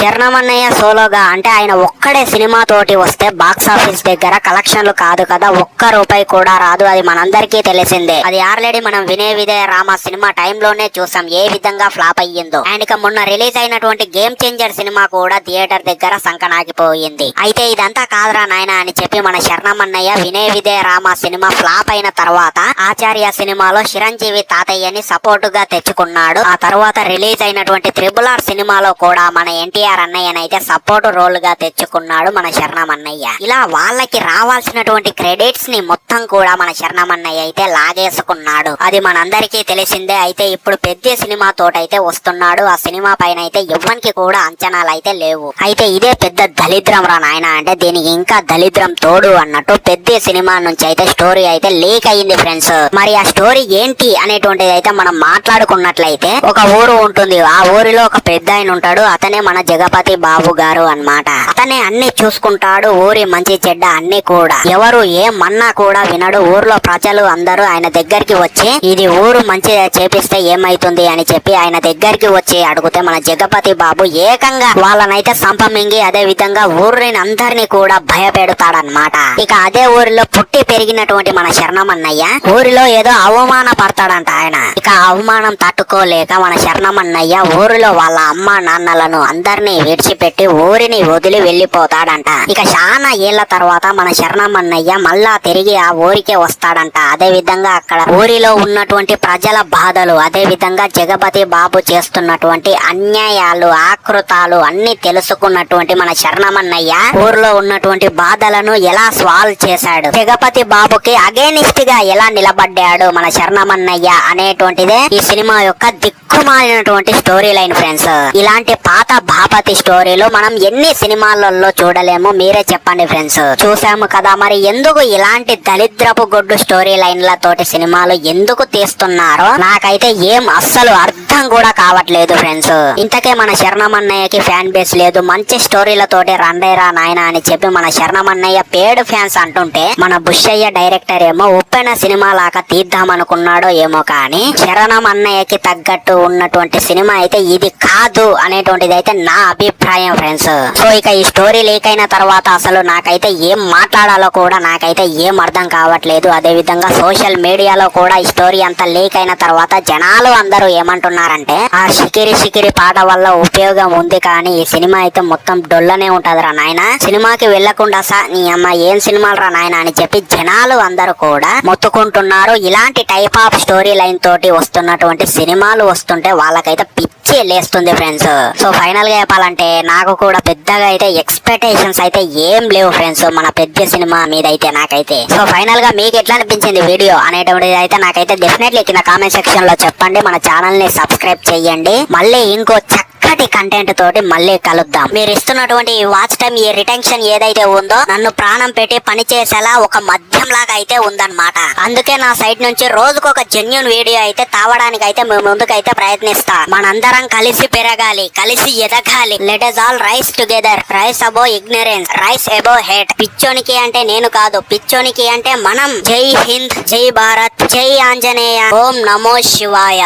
శరణమన్నయ్య సోలోగా అంటే ఆయన ఒక్కడే సినిమా తోటి వస్తే బాక్స్ ఆఫీస్ దగ్గర కలెక్షన్లు కాదు కదా ఒక్క రూపాయి కూడా రాదు. అది మనందరికీ తెలిసిందే. అది ఆల్రెడీ మనం వినే విదయ రామ సినిమా టైంలోనే చూసాం ఏ విధంగా ఫ్లాప్ అయ్యిందో. అండ్ ఇక మొన్న రిలీజ్ అయినటువంటి గేమ్ చేంజర్ సినిమా కూడా థియేటర్ దగ్గర సంకనాగిపోయింది. అయితే ఇదంతా కాదురా నాయన అని చెప్పి మన శరణమన్నయ్య వినే విదే రామ సినిమా ఫ్లాప్ అయిన తర్వాత ఆచార్య సినిమాలో చిరంజీవి తాతయ్యని సపోర్ట్గా తెచ్చుకున్నాడు. ఆ తర్వాత రిలీజ్ అయినటువంటి త్రిబుల్ ఆర్ సినిమాలో కూడా మన ఎన్టీఆర్ అన్నయ్యనైతే సపోర్ట్ రోల్గా తెచ్చుకున్నాడు మన శరణమన్నయ్య. ఇలా వాళ్ళకి రావాల్సినటువంటి క్రెడిట్స్ని మొత్తం కూడా మన శరణమన్నయ్య అయితే లాగేసుకున్నాడు. అది మనందరికీ తెలిసిందే. అయితే ఇప్పుడు పెద్ద సినిమా తోటైతే వస్తున్నాడు. ఆ సినిమా పైన అయితే ఎవ్వరికి కూడా అంచనాలు అయితే లేవు. అయితే ఇదే పెద్ద దళిద్రం రా నాయన అంటే దీనికి ఇంకా దళిద్రం తోడు అన్నట్టు పెద్ద సినిమా నుంచి అయితే స్టోరీ అయితే లీక్ అయ్యింది ఫ్రెండ్స్ మరి ఆ స్టోరీ ఏంటి అనేటువంటిది అయితే మనం మాట్లాడుకున్నట్లయితే ఒక ఊరు ఉంటుంది. ఆ ఊరిలో ఒక పెద్ద ఆయన ఉంటాడు. అతనే మన జగపతి బాబు గారు అన్నమాట. అతనే అన్ని చూసుకుంటాడు ఊరి మంచి చెడ్డ అన్ని కూడా. ఎవరు ఏమన్నా కూడా వినడు ఊర్లో ప్రజలు అందరూ ఆయన దగ్గరికి వచ్చి ఇది ఊరు మంచి చేపిస్తే ఏమైతుంది? అని చెప్పి ఆయన దగ్గరికి వచ్చి అడిగితే మన జగపతి బాబు ఏకంగా వాళ్ళనైతే సంపమింగి అదే విధంగా ఊరిని అందరినీ కూడా భయపెడతాడనమాట ఇక అదే ఊరిలో పుట్టి పెరిగినటువంటి మన శరణమన్నయ్య ఊరిలో ఏదో అవమాన పడతాడంట ఆయన. ఇక అవమానం తట్టుకోలేక మన శరణమన్నయ్య ఊరిలో వాళ్ళ అమ్మ నాన్నలను అందరినీ విడిచిపెట్టి ఊరిని వదిలి వెళ్ళిపోతాడంట ఇక చాలా ఏళ్ళ తర్వాత మన శరణమన్నయ్య మళ్ళా తిరిగి ఆ ఊరికే వస్తాడంట. అదే విధంగా అక్కడ ఊరిలో ఉన్నటువంటి ప్రజల బాధలు అదే విధంగా జగపతి బాబు చేస్తున్నటువంటి అన్యాయాలు ఆకృతాలు అన్ని తెలుసుకున్నటువంటి మన శరణమన్నయ్య ఊర్లో ఉన్నటువంటి బాధలను ఎలా సాల్వ్ చేశాడు? జగపతి బాబుకి అగేనిస్ట్గా ఎలా నిలబడ్డాడు మన శరణమన్నయ్య అనేటువంటిదే ఈ సినిమా యొక్క దిక్కుమాలినటువంటి స్టోరీ లైన్ ఫ్రెండ్స్. ఇలాంటి పాత బాపతి స్టోరీలు మనం ఎన్ని సినిమాలలో చూడలేము మీరే చెప్పండి ఫ్రెండ్స్. చూసాము కదా మరి ఎందుకు ఇలాంటి దరిద్రపు గొడ్డు స్టోరీ లైన్ల తోటి సినిమాలు ఎందుకు తీస్తున్నారో? నాకైతే ఏం అస్సలు అర్థం అర్థం కూడా కావట్లేదు ఫ్రెండ్స్. ఇంతకే మన శరణమన్నయ్యకి ఫ్యాన్ బేస్ లేదు. మంచి స్టోరీలతోటి రండేరా నాయన అని చెప్పి మన శరణమన్నయ్య పేడ్ ఫ్యాన్స్ అంటుంటే మన బుషయ్య డైరెక్టర్ ఏమో ఉప్పెన సినిమా లాగా తీద్దామనుకున్నాడో ఏమో కానీ శరణం అన్నయ్యకి తగ్గట్టు ఉన్నటువంటి సినిమా అయితే ఇది కాదు అనేటువంటిది అయితే నా అభిప్రాయం ఫ్రెండ్స్. సో ఇక ఈ స్టోరీ లీక్ అయిన తర్వాత అసలు నాకైతే ఏం మాట్లాడాలో కూడా నాకైతే ఏం అర్థం కావట్లేదు. అదే విధంగా సోషల్ మీడియాలో కూడా ఈ స్టోరీ అంతా లీక్ అయిన తర్వాత జనాలు అందరూ ఏమంటున్నారు ఏమంటున్నారంటే ఆ షికిరి షికిరి పాట వల్ల ఉపయోగం ఉంది కానీ ఈ సినిమా అయితే మొత్తం డొల్లనే ఉంటదిరా నాయన. సినిమాకి వెళ్ళకుండా సా నీ అమ్మ ఏం సినిమాలు రా నాయన అని చెప్పి జనాలు అందరూ కూడా మొత్తుకుంటున్నారు. ఇలాంటి టైప్ ఆఫ్ స్టోరీ లైన్ తోటి వస్తున్నటువంటి సినిమాలు వస్తుంటే వాళ్ళకైతే పిచ్చి లేస్తుంది ఫ్రెండ్స్ సో ఫైనల్గా చెప్పాలంటే నాకు కూడా పెద్దగా అయితే ఎక్స్పెక్టేషన్స్ అయితే ఏం లేవు ఫ్రెండ్స్ మన పెద్ద సినిమా మీద అయితే నాకైతే. సో ఫైనల్గా మీకు ఎట్లా అనిపించింది వీడియో అనేటువంటిది అయితే నాకైతే డెఫినెట్లీ కింద కామెంట్ సెక్షన్లో చెప్పండి. మన ఛానల్ని సబ్స్క్రైబ్ చేయండి మళ్ళీ ఇంకో చక్కటి కంటెంట్ తోటి మళ్ళీ కలుద్దాం. మీరు ఇస్తున్నటువంటి ఈ వాచ్ టైం ఈ రిటెన్షన్ ఏదైతే ఉందో నన్ను ప్రాణం పెట్టి పని చేసేలా ఒక మద్యం లాగా అయితే ఉందన్నమాట. అందుకే నా సైడ్ నుంచి రోజుకు ఒక జెన్యున్ వీడియో అయితే తావడానికి అయితే మేము ముందుకైతే ప్రయత్నిస్తా. మనందరం కలిసి పెరగాలి కలిసి ఎదగాలి. Let us all rise together rise above ignorance rise above hate పిచ్చోనికి అంటే నేను కాదు. పిచ్చోనికి అంటే మనం. జై హింద్ జై భారత్. జై ఆంజనేయ. ఓం నమో శివాయ.